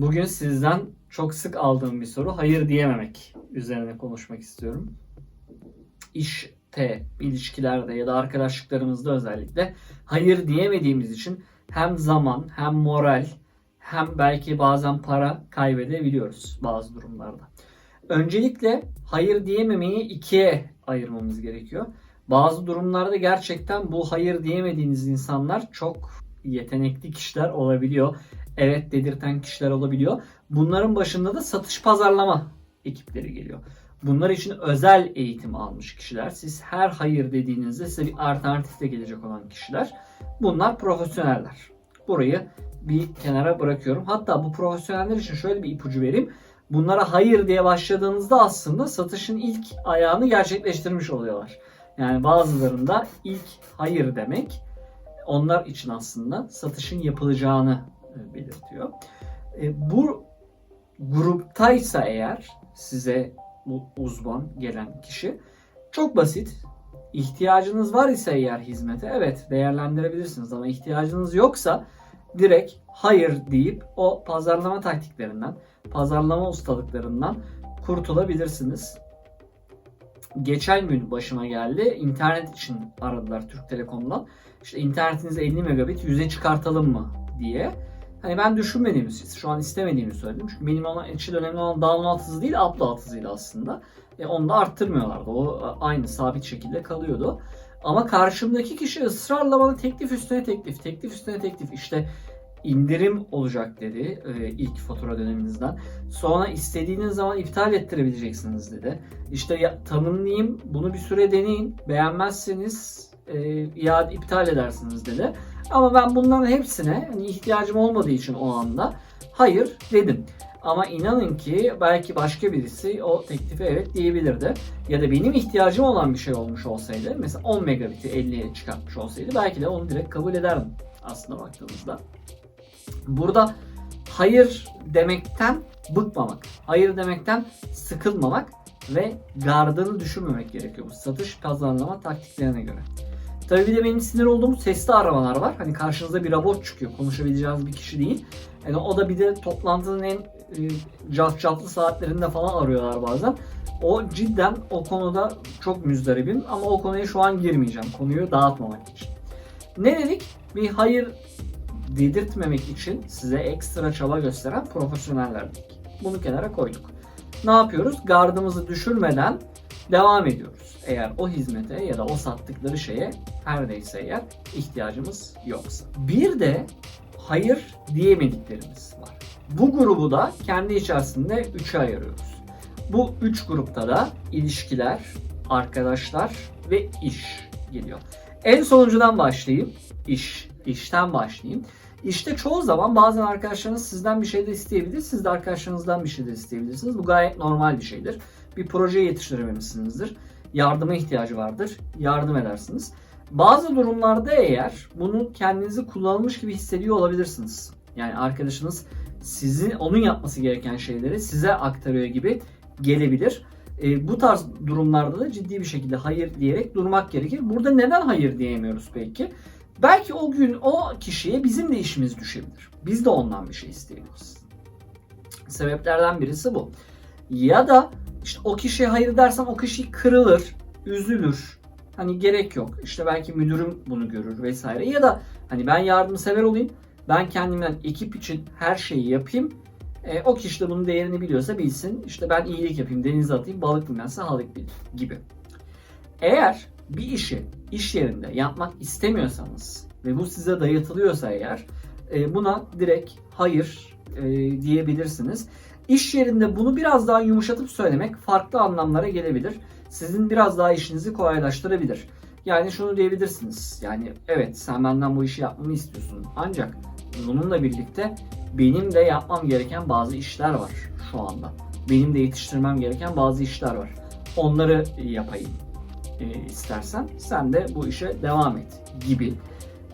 Bugün sizden çok sık aldığım bir soru hayır diyememek üzerine konuşmak istiyorum. İşte, ilişkilerde ya da arkadaşlıklarımızda özellikle hayır diyemediğimiz için hem zaman hem moral hem belki bazen para kaybedebiliyoruz bazı durumlarda. Öncelikle hayır diyememeyi ikiye ayırmamız gerekiyor. Bazı durumlarda gerçekten bu hayır diyemediğiniz insanlar çok yetenekli kişiler olabiliyor. Evet dedirten kişiler olabiliyor. Bunların başında da satış pazarlama ekipleri geliyor. Bunlar için özel eğitim almış kişiler. Siz her hayır dediğinizde size bir alternatifle gelecek olan kişiler. Bunlar profesyoneller. Burayı bir kenara bırakıyorum. Hatta bu profesyoneller için şöyle bir ipucu vereyim. Bunlara hayır diye başladığınızda aslında satışın ilk ayağını gerçekleştirmiş oluyorlar. Yani bazılarında ilk hayır demek onlar için aslında satışın yapılacağını belirtiyor. E, Bu gruptaysa eğer size bu uzman gelen kişi çok basit. İhtiyacınız var ise eğer hizmete evet değerlendirebilirsiniz ama ihtiyacınız yoksa direkt hayır deyip o pazarlama taktiklerinden, pazarlama ustalıklarından kurtulabilirsiniz. Geçen gün başıma geldi. İnternet için aradılar Türk Telekom'dan. İşte internetiniz 50 megabit 100'e çıkartalım mı diye. Hani ben düşünmediğimi, şu an istemediğimi söyledim. Çünkü benim ona için önemli olan download hızı değil, upload hızıydı aslında. E, onu da arttırmıyorlardı. O aynı sabit şekilde kalıyordu. Ama karşımdaki kişi ısrarla bana teklif üstüne teklif, teklif üstüne teklif. İşte indirim olacak dedi e, ilk fatura döneminizden. Sonra istediğiniz zaman iptal ettirebileceksiniz dedi. İşte ya, tanımlayayım, bunu bir süre deneyin. Beğenmezseniz e, iade iptal edersiniz dedi. Ama ben bunların hepsine hani ihtiyacım olmadığı için o anda hayır dedim. Ama inanın ki belki başka birisi o teklife evet diyebilirdi. Ya da benim ihtiyacım olan bir şey olmuş olsaydı, mesela 10 megabit'i 50'ye çıkartmış olsaydı belki de onu direkt kabul ederdim aslında baktığımızda. Burada hayır demekten bıkmamak, hayır demekten sıkılmamak ve gardını düşürmemek gerekiyor bu satış pazarlama taktiklerine göre. Tabii bir de benim sinir olduğum sesli aramalar var. Hani karşınıza bir robot çıkıyor. Konuşabileceğiniz bir kişi değil. Yani o da bir de toplantının en e, cafcaflı saatlerinde falan arıyorlar bazen. O cidden o konuda çok müzdaribim ama o konuya şu an girmeyeceğim. Konuyu dağıtmamak için. Ne dedik? Bir hayır dedirtmemek için size ekstra çaba gösteren profesyoneller dedik. Bunu kenara koyduk. Ne yapıyoruz? Gardımızı düşürmeden devam ediyoruz. Eğer o hizmete ya da o sattıkları şeye her neyse eğer ihtiyacımız yoksa. Bir de hayır diyemediklerimiz var. Bu grubu da kendi içerisinde üçe ayırıyoruz. Bu üç grupta da ilişkiler, arkadaşlar ve iş geliyor. En sonuncudan başlayayım. İş. İşten başlayayım. İşte çoğu zaman bazen arkadaşlarınız sizden bir şey de isteyebilir. Siz de arkadaşlarınızdan bir şey de isteyebilirsiniz. Bu gayet normal bir şeydir. Bir proje yetiştirememişsinizdir. Yardıma ihtiyacı vardır. Yardım edersiniz. Bazı durumlarda eğer bunu kendinizi kullanılmış gibi hissediyor olabilirsiniz. Yani arkadaşınız sizin onun yapması gereken şeyleri size aktarıyor gibi gelebilir. E, bu tarz durumlarda da ciddi bir şekilde hayır diyerek durmak gerekir. Burada neden hayır diyemiyoruz peki? Belki o gün o kişiye bizim de işimiz düşebilir. Biz de ondan bir şey isteyebiliriz. Sebeplerden birisi bu. Ya da işte o kişiye hayır dersen o kişi kırılır, üzülür. Hani gerek yok. İşte belki müdürüm bunu görür vesaire. Ya da hani ben yardımsever olayım. Ben kendimden ekip için her şeyi yapayım. E, o kişi de bunun değerini biliyorsa bilsin. İşte ben iyilik yapayım, denize atayım, balık bilmezse halık bilir gibi. Eğer bir işi iş yerinde yapmak istemiyorsanız ve bu size dayatılıyorsa eğer e, buna direkt hayır e, diyebilirsiniz. İş yerinde bunu biraz daha yumuşatıp söylemek farklı anlamlara gelebilir. Sizin biraz daha işinizi kolaylaştırabilir. Yani şunu diyebilirsiniz. Yani evet sen benden bu işi yapmamı istiyorsun. Ancak bununla birlikte benim de yapmam gereken bazı işler var şu anda. Benim de yetiştirmem gereken bazı işler var. Onları yapayım e, istersen sen de bu işe devam et gibi.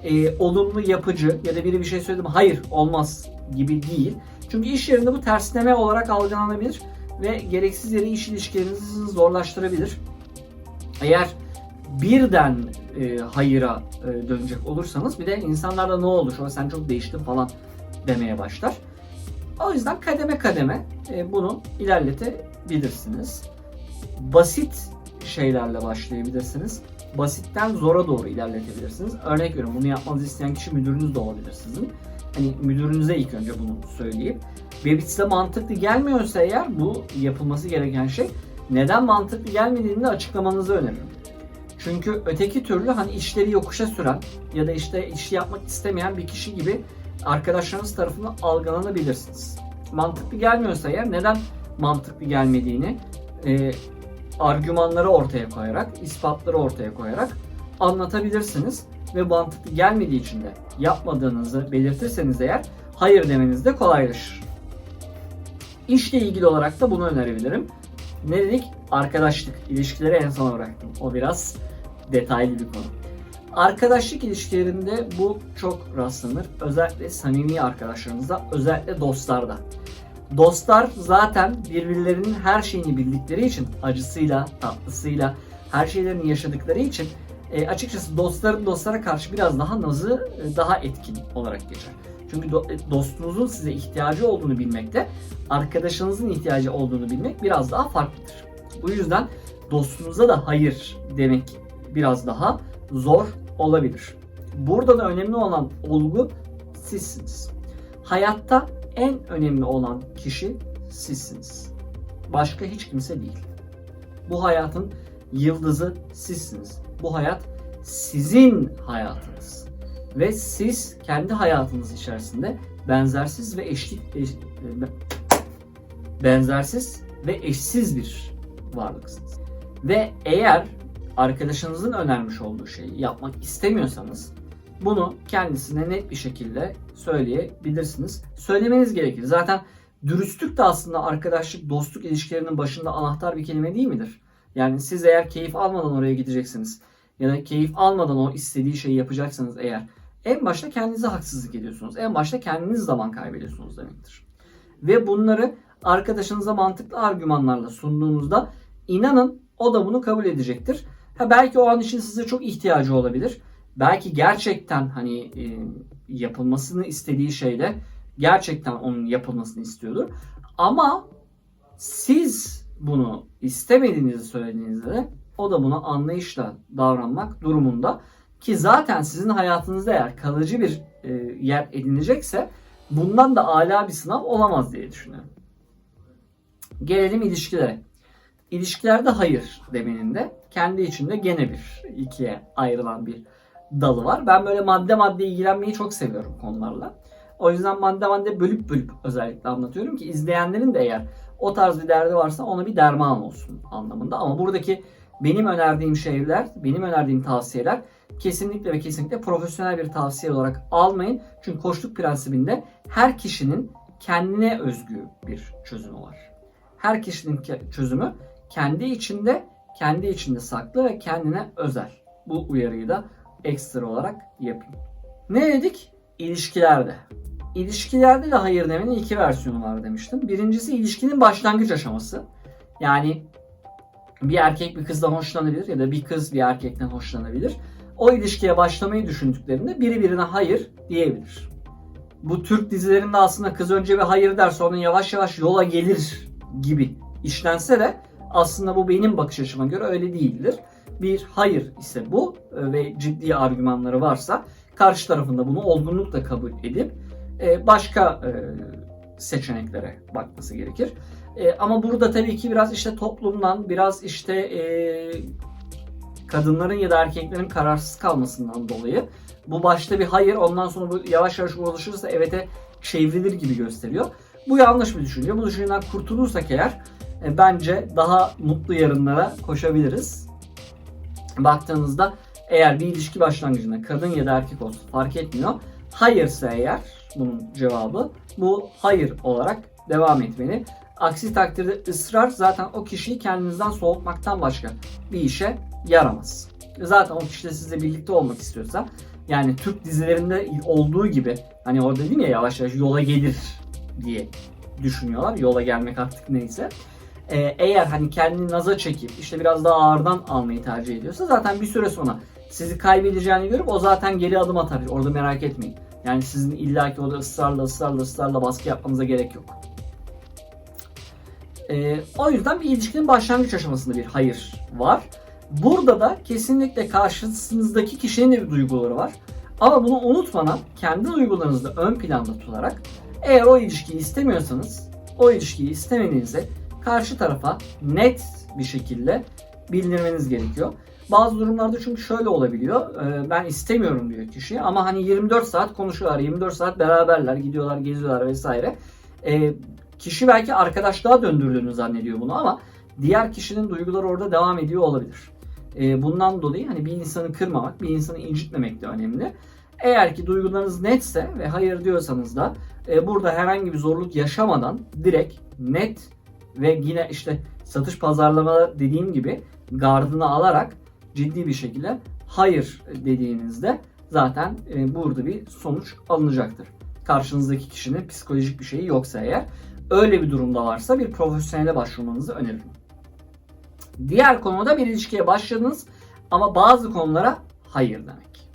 E, olumlu yapıcı ya da biri bir şey söyledi mi hayır olmaz gibi değil. Çünkü iş yerinde bu tersleme olarak algılanabilir ve gereksiz yere iş ilişkilerinizi zorlaştırabilir. Eğer birden e, hayıra e, dönecek olursanız bir de insanlarda ne olur şu sen çok değiştin falan demeye başlar. O yüzden kademe kademe e, bunu ilerletebilirsiniz. Basit şeylerle başlayabilirsiniz. Basitten zora doğru ilerletebilirsiniz. Örnek veriyorum bunu yapmanızı isteyen kişi müdürünüz de olabilir sizin. Hani müdürünüze ilk önce bunu söyleyip ve size mantıklı gelmiyorsa eğer bu yapılması gereken şey neden mantıklı gelmediğini de açıklamanızı öneririm. Çünkü öteki türlü hani işleri yokuşa süren ya da işte iş yapmak istemeyen bir kişi gibi arkadaşlarınız tarafından algılanabilirsiniz. Mantıklı gelmiyorsa eğer neden mantıklı gelmediğini e, argümanları ortaya koyarak, ispatları ortaya koyarak anlatabilirsiniz ve mantıklı gelmediği için de yapmadığınızı belirtirseniz eğer hayır demeniz de kolaylaşır. İşle ilgili olarak da bunu önerebilirim. Ne dedik? Arkadaşlık, ilişkileri en sona bıraktım. O biraz detaylı bir konu. Arkadaşlık ilişkilerinde bu çok rastlanır. Özellikle samimi arkadaşlarınızda, özellikle dostlarda. Dostlar zaten birbirlerinin her şeyini bildikleri için, acısıyla, tatlısıyla, her şeylerini yaşadıkları için e, açıkçası dostların dostlara karşı biraz daha nazı, e, daha etkin olarak geçer. Çünkü do- e, dostunuzun size ihtiyacı olduğunu bilmekte, arkadaşınızın ihtiyacı olduğunu bilmek biraz daha farklıdır. Bu yüzden dostunuza da hayır demek biraz daha zor olabilir. Burada da önemli olan olgu sizsiniz. Hayatta en önemli olan kişi sizsiniz. Başka hiç kimse değil. Bu hayatın yıldızı sizsiniz. Bu hayat sizin hayatınız. Ve siz kendi hayatınız içerisinde benzersiz ve eşlik eş- benzersiz ve eşsiz bir varlıksınız. Ve eğer arkadaşınızın önermiş olduğu şeyi yapmak istemiyorsanız bunu kendisine net bir şekilde söyleyebilirsiniz. Söylemeniz gerekir. Zaten dürüstlük de aslında arkadaşlık, dostluk ilişkilerinin başında anahtar bir kelime değil midir? Yani siz eğer keyif almadan oraya gideceksiniz ya da keyif almadan o istediği şeyi yapacaksanız eğer en başta kendinize haksızlık ediyorsunuz. En başta kendiniz zaman kaybediyorsunuz demektir. Ve bunları arkadaşınıza mantıklı argümanlarla sunduğunuzda inanın o da bunu kabul edecektir. Ha belki o an için size çok ihtiyacı olabilir. Belki gerçekten hani e, yapılmasını istediği şeyde gerçekten onun yapılmasını istiyordur. Ama siz bunu istemediğinizi söylediğinizde de o da buna anlayışla davranmak durumunda ki zaten sizin hayatınızda eğer kalıcı bir e, yer edinecekse bundan da ala bir sınav olamaz diye düşünüyorum. Gelelim ilişkilere. İlişkilerde hayır demenin de kendi içinde gene bir ikiye ayrılan bir dalı var. Ben böyle madde madde ilgilenmeyi çok seviyorum konularla. O yüzden madde madde bölüp bölüp özellikle anlatıyorum ki izleyenlerin de eğer o tarz bir derdi varsa ona bir derman olsun anlamında. Ama buradaki benim önerdiğim şeyler, benim önerdiğim tavsiyeler kesinlikle ve kesinlikle profesyonel bir tavsiye olarak almayın. Çünkü koçluk prensibinde her kişinin kendine özgü bir çözümü var. Her kişinin çözümü kendi içinde, kendi içinde saklı ve kendine özel. Bu uyarıyı da ekstra olarak yapayım. Ne dedik? İlişkilerde. İlişkilerde de hayır demenin iki versiyonu var demiştim. Birincisi ilişkinin başlangıç aşaması. Yani bir erkek bir kızdan hoşlanabilir ya da bir kız bir erkekten hoşlanabilir. O ilişkiye başlamayı düşündüklerinde biri birine hayır diyebilir. Bu Türk dizilerinde aslında kız önce bir hayır der sonra yavaş yavaş yola gelir gibi işlense de aslında bu benim bakış açıma göre öyle değildir. Bir hayır ise bu e, ve ciddi argümanları varsa karşı tarafında bunu olgunlukla kabul edip e, başka e, seçeneklere bakması gerekir. E, ama burada tabii ki biraz işte toplumdan, biraz işte kadınların ya da erkeklerin kararsız kalmasından dolayı bu başta bir hayır ondan sonra bu yavaş yavaş ulaşırsa evete çevrilir gibi gösteriyor. Bu yanlış bir düşünce. Bu düşünceden kurtulursak eğer bence daha mutlu yarınlara koşabiliriz. Baktığınızda eğer bir ilişki başlangıcında kadın ya da erkek olsun fark etmiyor. Hayırsa eğer bunun cevabı bu hayır olarak devam etmeli. Aksi takdirde ısrar zaten o kişiyi kendinizden soğutmaktan başka bir işe yaramaz. Zaten o kişi de sizle birlikte olmak istiyorsa yani Türk dizilerinde olduğu gibi hani orada dedim ya yavaş yavaş yola gelir diye düşünüyorlar. Yola gelmek artık neyse. Ee, eğer hani kendini naza çekip işte biraz daha ağırdan almayı tercih ediyorsa zaten bir süre sonra sizi kaybedeceğini görüp o zaten geri adım atar. Orada merak etmeyin. Yani sizin illaki o da ısrarla ısrarla ısrarla baskı yapmanıza gerek yok. Ee, o yüzden bir ilişkinin başlangıç aşamasında bir hayır var. Burada da kesinlikle karşınızdaki kişinin de bir duyguları var. Ama bunu unutmadan kendi duygularınızı ön planda tutarak eğer o ilişkiyi istemiyorsanız o ilişkiyi istemediğinizi karşı tarafa net bir şekilde bildirmeniz gerekiyor. Bazı durumlarda çünkü şöyle olabiliyor. e, Ben istemiyorum diyor kişi ama hani 24 saat konuşuyorlar. 24 saat beraberler, gidiyorlar, geziyorlar vesaire. E, Kişi belki arkadaşlığa döndürdüğünü zannediyor bunu ama diğer kişinin duyguları orada devam ediyor olabilir. E, Bundan dolayı hani bir insanı kırmamak, bir insanı incitmemek de önemli. Eğer ki duygularınız netse ve hayır diyorsanız da e, burada herhangi bir zorluk yaşamadan direkt net ve yine işte satış pazarlama dediğim gibi gardını alarak ciddi bir şekilde hayır dediğinizde zaten e, burada bir sonuç alınacaktır. Karşınızdaki kişinin psikolojik bir şeyi yoksa eğer öyle bir durumda varsa bir profesyonele başvurmanızı öneririm. Diğer konuda bir ilişkiye başladınız ama bazı konulara hayır demek.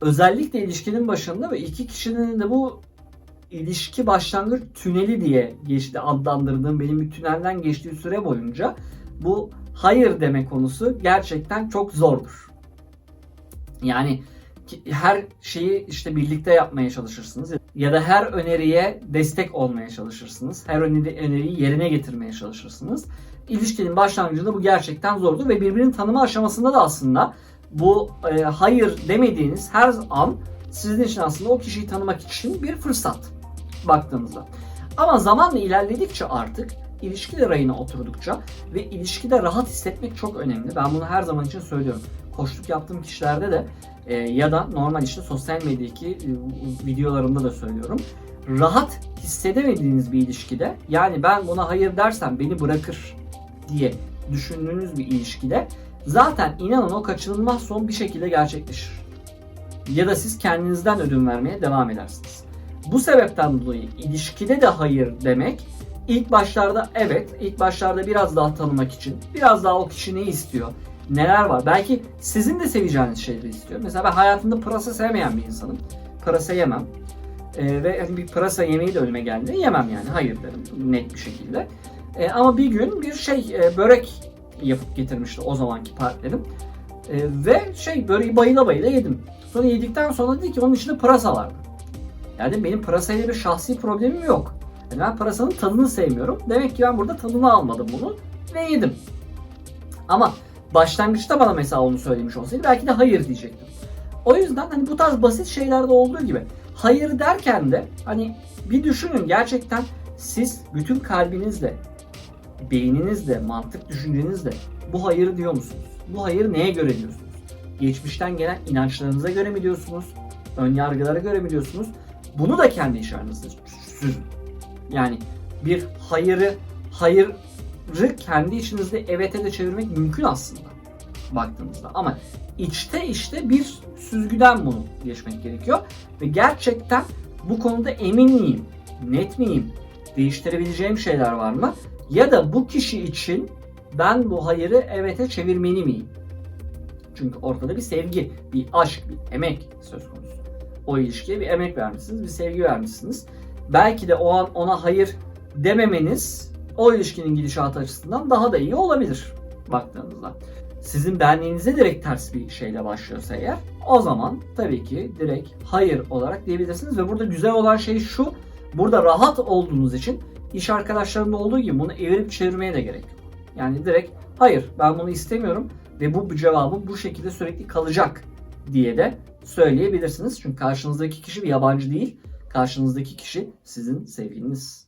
Özellikle ilişkinin başında ve iki kişinin de bu ilişki başlangıç tüneli diye geçti adlandırdığım benim bir tünelden geçtiği süre boyunca bu hayır deme konusu gerçekten çok zordur. Yani her şeyi işte birlikte yapmaya çalışırsınız ya da her öneriye destek olmaya çalışırsınız. Her öneri, öneriyi yerine getirmeye çalışırsınız. İlişkinin başlangıcında bu gerçekten zordur ve birbirini tanıma aşamasında da aslında bu e, hayır demediğiniz her an sizin için aslında o kişiyi tanımak için bir fırsat baktığınızda. Ama zamanla ilerledikçe artık ilişki rayına oturdukça ve ilişkide rahat hissetmek çok önemli. Ben bunu her zaman için söylüyorum. Koçluk yaptığım kişilerde de e, ya da normal işte sosyal medyadaki e, videolarımda da söylüyorum. Rahat hissedemediğiniz bir ilişkide yani ben buna hayır dersem beni bırakır diye düşündüğünüz bir ilişkide zaten inanın o kaçınılmaz son bir şekilde gerçekleşir. Ya da siz kendinizden ödün vermeye devam edersiniz. Bu sebepten dolayı ilişkide de hayır demek ilk başlarda evet, ilk başlarda biraz daha tanımak için, biraz daha o kişi ne istiyor, neler var. Belki sizin de seveceğiniz şeyleri istiyor. Mesela ben hayatımda pırasa sevmeyen bir insanım. Pırasa yemem. Ee, ve hani bir pırasa yemeği de önüme geldi. Yemem yani. Hayır derim net bir şekilde. Ee, ama bir gün bir şey e, börek yapıp getirmişti o zamanki partnerim. Ee, ve şey böreği bayıla bayıla yedim. Sonra yedikten sonra dedi ki onun içinde pırasa vardı. Yani benim pırasayla bir şahsi problemim yok. Yani ben pırasanın tadını sevmiyorum. Demek ki ben burada tadını almadım bunu ve yedim. Ama başlangıçta bana mesela onu söylemiş olsaydı belki de hayır diyecektim. O yüzden hani bu tarz basit şeylerde olduğu gibi hayır derken de hani bir düşünün gerçekten siz bütün kalbinizle, beyninizle, mantık düşüncenizle bu hayırı diyor musunuz? Bu hayırı neye göre diyorsunuz? Geçmişten gelen inançlarınıza göre mi diyorsunuz? Ön yargılara göre mi diyorsunuz? Bunu da kendi işaretinizde süzün. Yani bir hayırı, hayırı kendi içinizde evete de çevirmek mümkün aslında baktığınızda. Ama içte işte bir süzgüden bunu geçmek gerekiyor. Ve gerçekten bu konuda emin miyim, net miyim, değiştirebileceğim şeyler var mı? Ya da bu kişi için ben bu hayırı evete çevirmeli miyim? Çünkü ortada bir sevgi, bir aşk, bir emek söz konusu. O ilişkiye bir emek vermişsiniz, bir sevgi vermişsiniz. Belki de o an ona hayır dememeniz o ilişkinin gidişatı açısından daha da iyi olabilir baktığınızda. Sizin benliğinize direkt ters bir şeyle başlıyorsa eğer o zaman tabii ki direkt hayır olarak diyebilirsiniz ve burada güzel olan şey şu burada rahat olduğunuz için iş arkadaşlarında olduğu gibi bunu evirip çevirmeye de gerek yok. Yani direkt hayır ben bunu istemiyorum ve bu cevabım bu şekilde sürekli kalacak diye de söyleyebilirsiniz. Çünkü karşınızdaki kişi bir yabancı değil. Karşınızdaki kişi sizin sevgiliniz.